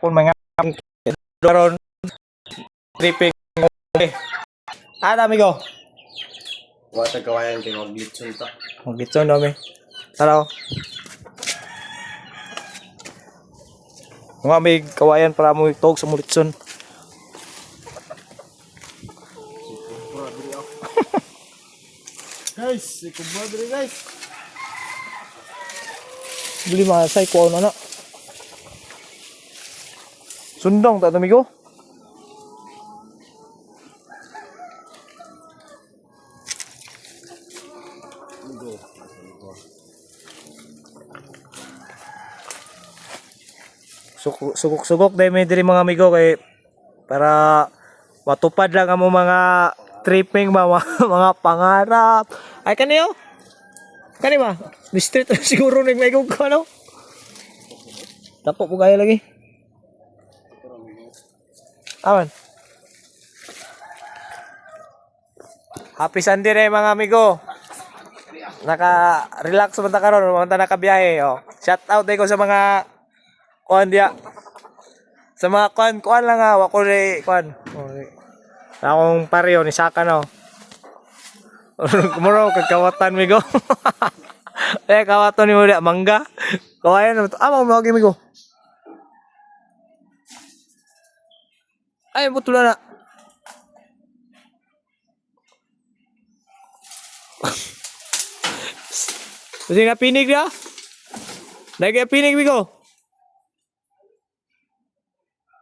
kung mga doron tripping Ah, amigo. Wata kawayan kay maglitson ta. Magbitson dami. Tara. oh. Mga may kawayan para mo itog sa mulitson. Guys, ikaw diri guys? Bili mga say ko na na. Sundong ta. Sukuk sukuk sukuk dahil may diri mga amigo kay para matupad lang ang mga tripping mga mga pangarap. Ay kaniyo. Kani ba? District na siguro nang may kung ano. Tapo po kaya lagi. Aman. Happy Sunday rin mga amigo. Naka-relax man ta karon, mga ta nakabiyahe oh. Shout out day ko sa mga kuan dia. Sa mga kuan kuan lang ha, wako ri kuan. Oh, ri- Akong pareho ni Saka no. Kumuro kagkawatan mi go. eh kawaton ni mo dia mangga. Kawayan. Ah, mo mo mi go. Ay, betul na. Kasi nga pinig dia. Lagi pinig mi ko.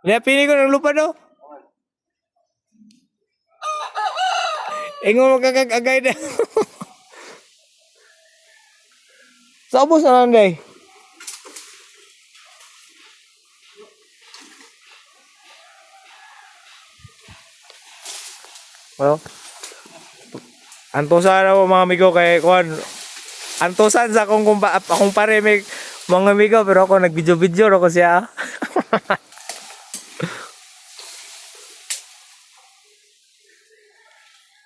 Lihat pinig ko ng lupa no. Ingo magkakagagay na. Sa ubos na lang day. Well, antusan ako mga amigo kay Kwan. Antusan sa akong kumpa, akong pare may mga amigo pero ako nag-video-video ako siya.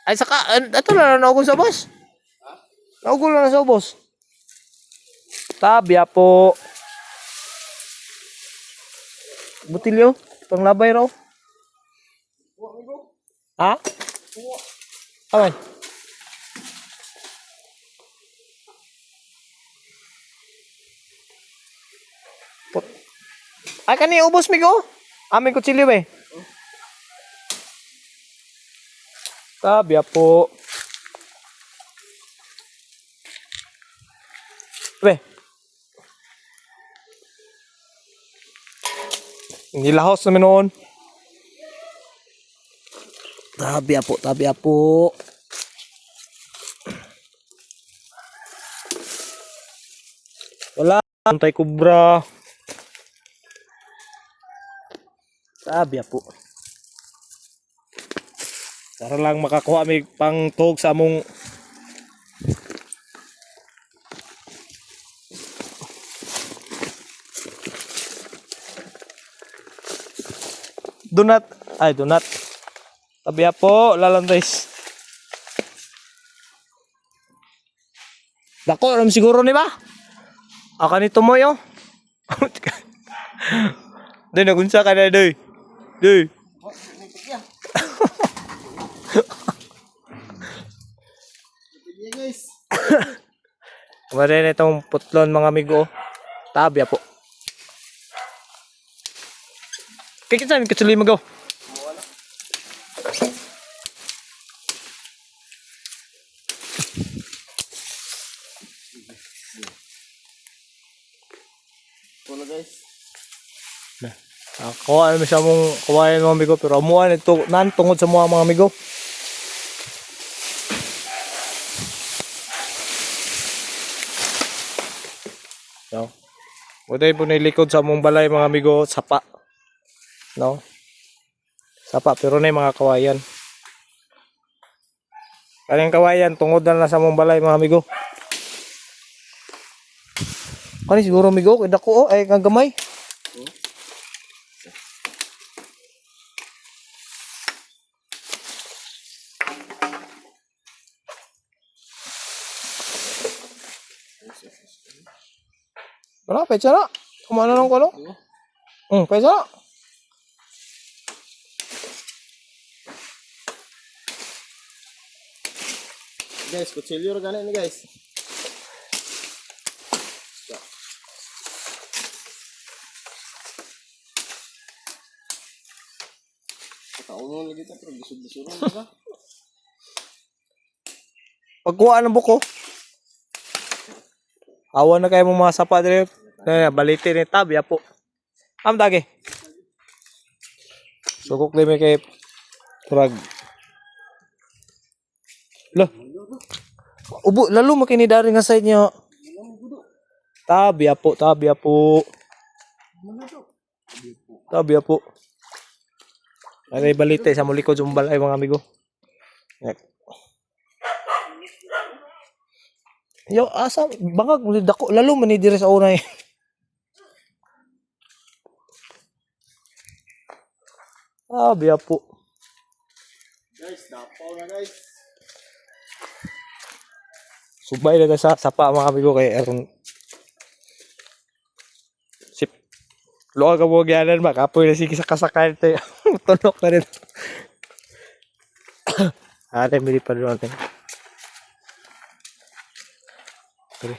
Ay saka, ato na naugol sa boss. Naugol na sa boss. Tabya po. Butilyo, panglabay raw. Ha? Aman. Put. Ay, kani ubos mi ko. Amin kutsilyo ba eh. Tabya po. Be. Nilahos namin noon. Tabya po, tabya po. Wala. Antay kubra. Tabya po. Para lang makakuha may pang tog sa among Donut. Ay, donut. Tabiya po, lalandays. Dako, alam siguro ni ba? Aka nito mo yo. Doy, nagunsa ka na, doy. Doy. Guys. Kumarin itong putlon mga amigo. Tabya po. Kikitan, kitsuli mo go. Guys. Ako, ano mo siya mong kawayan mga amigo. Pero amuan ito, nan tungod sa mga mga amigo. No. Buday po nilikod sa mong balay mga amigo, sapa. No. Sapa, pero na mga kawayan. Kanyang kawayan, tungod na lang sa mong balay mga amigo. Kani siguro migo kay dako oh, ay kang gamay. Wala, pecha na. Kumano ng kulo? Hmm, pecha na. Guys, kutsilyo rin ganun guys. Kauno lagi ito, pero rin, diba? Pagkuha ng buko. Awan na kayo mga sapa dire. Na balitin ni tab ya po. Am dagi. Sukok limi kay turag. Lo. Ubo lalo makini dari nga sa inyo. Tabi po, tabi po. Tabi po. Ay balite sa muli ko jumbal ay mga amigo. Yo, asa bangag mo dako lalo man ni dire sa una eh. Ah, biya po. Guys, dapaw na guys. Subay na sa sapa mga amigo kay aron Loka ka mo gyanan ba? Kapoy na sige sa kasakal tayo. Na rin. Ate, mili pa rin natin. Sorry.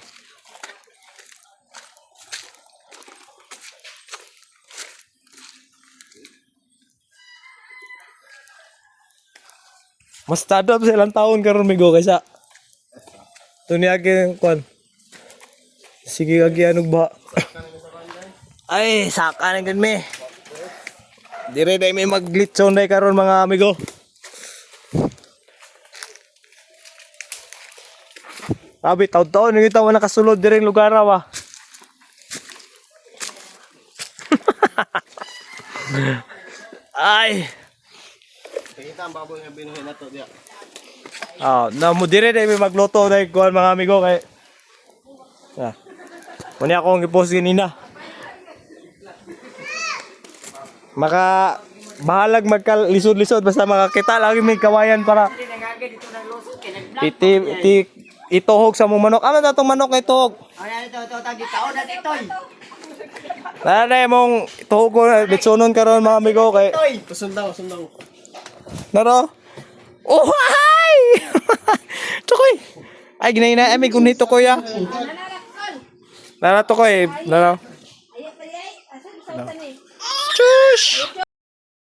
Mas tadap sa ilang taon karon migo kaysa yung kwan. Sige agi anong ba? Ay, saka na gan me. Dire day may maglitson day karon mga amigo. Sabi, taon-taon nang ito nakasulod dire ang lugar wa. Ay, Pakita ang baboy nga binuhin na to, diya. Ah, na mo dire day may magluto day kuan mga amigo kay. Ah. Muni ako ang i-post kanina. Maka bahalag magkalisod-lisod basta makakita lagi may kawayan para iti iti ituhog sa mong manok. Ano na tong manok na ituhog? Nara mong tuhog ko bitsunon karon mga amigo kay Pasundaw, pasundaw. Naro? Oh, hi! Tukoy! Ay, ginay na. Ay, may gunito ko ya. Nara to ko eh.